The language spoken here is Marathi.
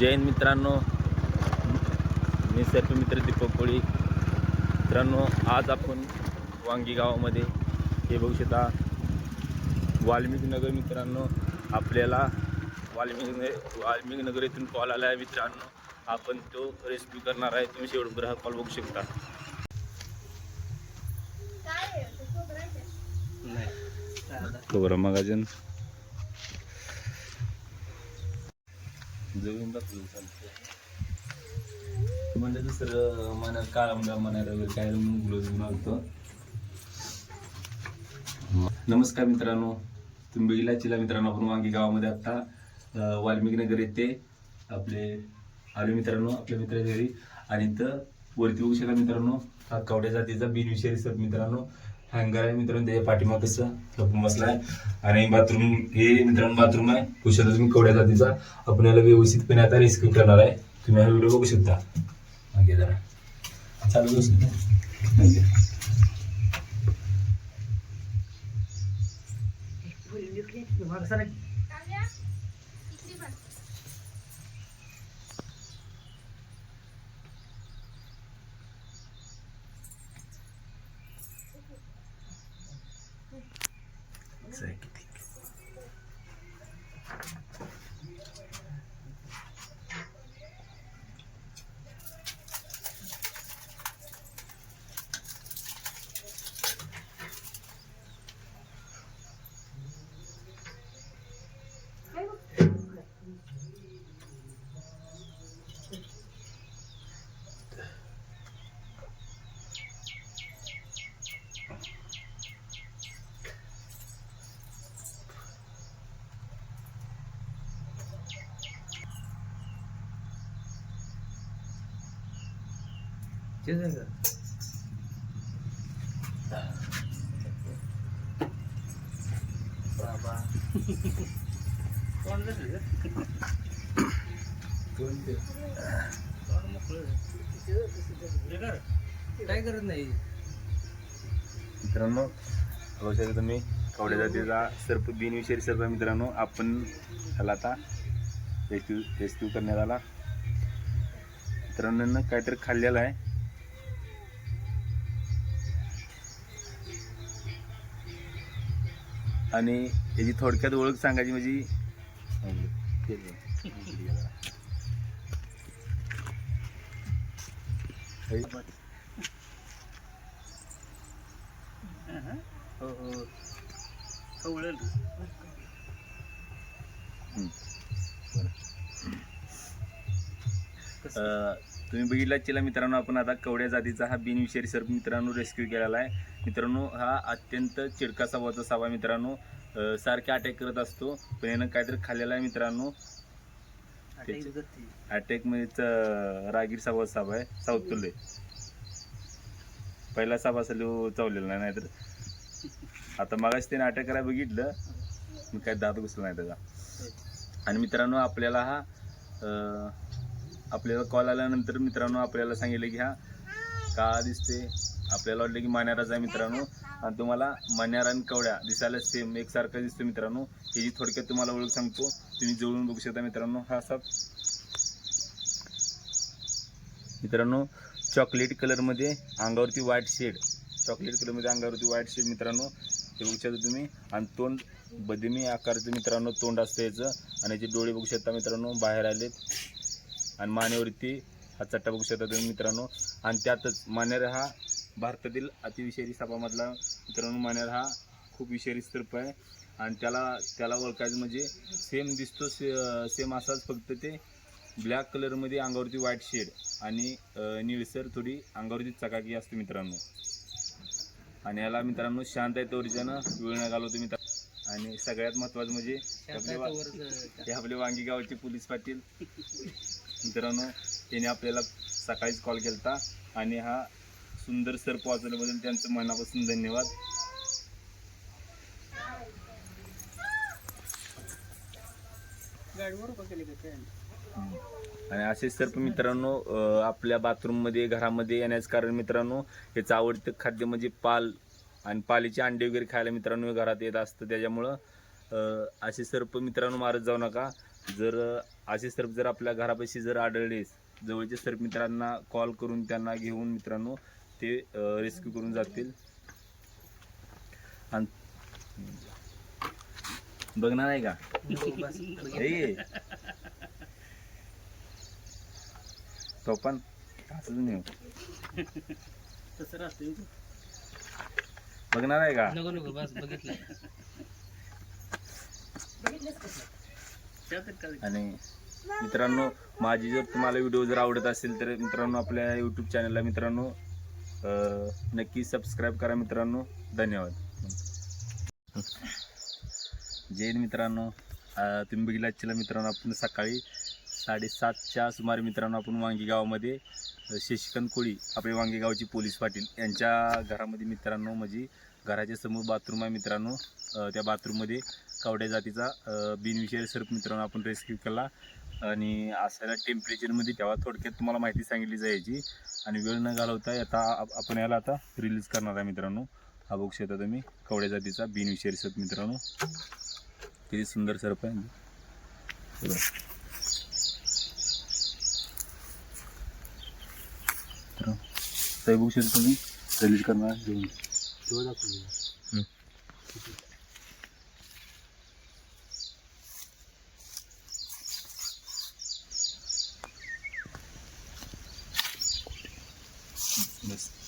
जय हिंद मित्रांनो. मी सर्प मित्र दीपक कोळी. मित्रांनो आज आपण वांगी गावामध्ये हे बघू शकता. वाल्मिकी नगर मित्रांनो आपल्याला वाल्मिकी नगर वाल्मिकी नगर येथून कॉल आला आहे मित्रांनो. आपण तो रेस्क्यू करणार आहे. तुम्ही शेवटपर्यंत हा कॉल बघू शकता. बरं मग अजून? जवळून दाखवलं चालतं म्हणजे दुसरं मनात काळा मुला मनाला वगैरे काय ग्लोज मागतो नमस्कार मित्रांनो. तुम्ही बघितला चिला मित्रांनो आपण वांगी गावामध्ये आता अं, वाल्मिकी नगर येथे आपले आलो मित्रांनो आपल्या मित्राच्या घरी. आणि तर वरती बघू शकता मित्रांनो हा कवड्या जातीचा बिनविषारी सर मित्रांनो. हँगर आहे. मित्रांनो त्याच्या पाठीमाग कसं? लपून आहे आणि बाथरूम हे मित्रांनो बाथरूम आहे. बघू तुम्ही कवड्या जातीचा. आपण याला व्यवस्थितपणे आता रेस्क्यू करणार आहे. तुम्ही हा व्हिडिओ बघू शकता. मागे जरा. चालू Exactly. काय करत नाही मित्रांनो बघू शकता तुम्ही. कवड्या जातीचा सर्प बिनविषारी सर्प आहे मित्रांनो. आपण त्याला आता रेस्क्यू रेस्क्यू करण्यात आला. मित्रांनो काहीतरी खाल्लेलं आहे. आणि याची थोडक्यात ओळख सांगायची म्हणजे हे तुम्ही बघितला चिला मित्रांनो आपण आता कवड्या जातीचा हा बिनविषारी सर्प मित्रांनो रेस्क्यू केलेला आहे. मित्रांनो हा अत्यंत चिडका स्वभावाचा सावा मित्रांनो. सारखे अटॅक करत असतो. पण यानं काहीतरी खाल्लेला आहे मित्रांनो. अटॅक म्हणजे रागीर सावा सावा आहे. सावतुले पहिला सावा असेल चावलेला नाही नाहीतर. आता मगाच त्याने अटॅक करायला बघितलं. मी काय दात घुसला नाही त्याचा. आणि मित्रांनो आपल्याला हा आपल्याला कॉल आल्यानंतर मित्रांनो आपल्याला सांगितलं की हा का दिसते? आपल्याला वाटलं की मान्याराचा आहे मित्रांनो. आणि तुम्हाला मान्यार आणि कवड्या दिसायला सेम एकसारखं दिसतो मित्रांनो. त्याची थोडक्यात तुम्हाला ओळख सांगतो तुम्ही जवळून बघू शकता मित्रांनो. हा असा मित्रांनो चॉकलेट कलरमध्ये अंगावरती व्हाईट शेड चॉकलेट कलरमध्ये अंगावरती व्हाईट शेड मित्रांनो. ते बघू शकता तुम्ही. आणि तोंड बदमी आकाराचं मित्रांनो तोंड असतं याचं. आणि याचे डोळे बघू शकता मित्रांनो बाहेर आलेत. आणि मानेवरती हा चट्टा बघू शकता तुम्ही मित्रांनो आणि त्यातच मानेर हा भारतातील अतिविषारी सापामधला मित्रांनो मानेर हा खूप विषारी सर्प आहे. आणि त्याला त्याला ओळखायचं म्हणजे सेम दिसतो से सेम असाच फक्त ते ब्लॅक कलरमध्ये अंगावरती व्हाईट शेड आणि निळसर थोडी अंगावरती चकाकी असते मित्रांनो. आणि याला मित्रांनो शांत आहे तोरीच्यानं वेळ न घालवतो मित्र आणि सगळ्यात महत्त्वाचं म्हणजे आपले आपले वांगी गावाचे पोलीस पाटील. मित्रांनो त्याने आपल्याला सकाळीच कॉल केलता आणि हा सुंदर सर पोहोचवल्याबद्दल त्यांचं मनापासून धन्यवाद. आणि असे सर्प मित्रांनो आपल्या बाथरूममध्ये घरामध्ये येण्याचं कारण मित्रांनो याचं आवडतं खाद्य म्हणजे पाल आणि पालीचे अंडे वगैरे खायला मित्रांनो घरात येत असतं. त्याच्यामुळं असे सर्प मित्रांनो मारत जाऊ नका. जर असे सर्प जर आपल्या घरापाशी जर आढळलेस जवळचे सर्प मित्रांना कॉल करून त्यांना घेऊन मित्रांनो ते रेस्क्यू करून जातील. आणि बघणार आहे का? हे. तो पण असंच नाही बघणार आहे का? नको नको बस बघितलं. आणि मित्रांनो माझी जर तुम्हाला व्हिडिओ जर आवडत असेल तर मित्रांनो आपल्या यूट्यूब चॅनलला मित्रांनो अं, नक्की सबस्क्राईब करा मित्रांनो. धन्यवाद. जैन मित्रांनो. तुम्ही बघितला आजच्याला मित्रांनो आपण सकाळी साडेसातच्या सुमारे मित्रांनो आपण वांगी गावामध्ये शशिकांत कोळी आपले वांगी गावचे पोलीस पाटील यांच्या घरामध्ये मित्रांनो म्हणजे घराच्या समोर बाथरूम आहे मित्रांनो. त्या बाथरूममध्ये कावड्या जातीचा बिनविषारी सर्प मित्रांनो आपण रेस्क्यू केला. आणि असायला टेम्परेचरमध्ये ठेवा थोडक्यात तुम्हाला माहिती सांगितली जायची. आणि वेळ न घालवता आता आपण याला आता रिलीज करणार आहे मित्रांनो. हा बघू शकता तुम्ही कवड्या जातीचा बिनविषारी सर्प मित्रांनो. किती सुंदर सर्प आहे. बघा. बघू शकता तुम्ही रिलीज करणार आहे.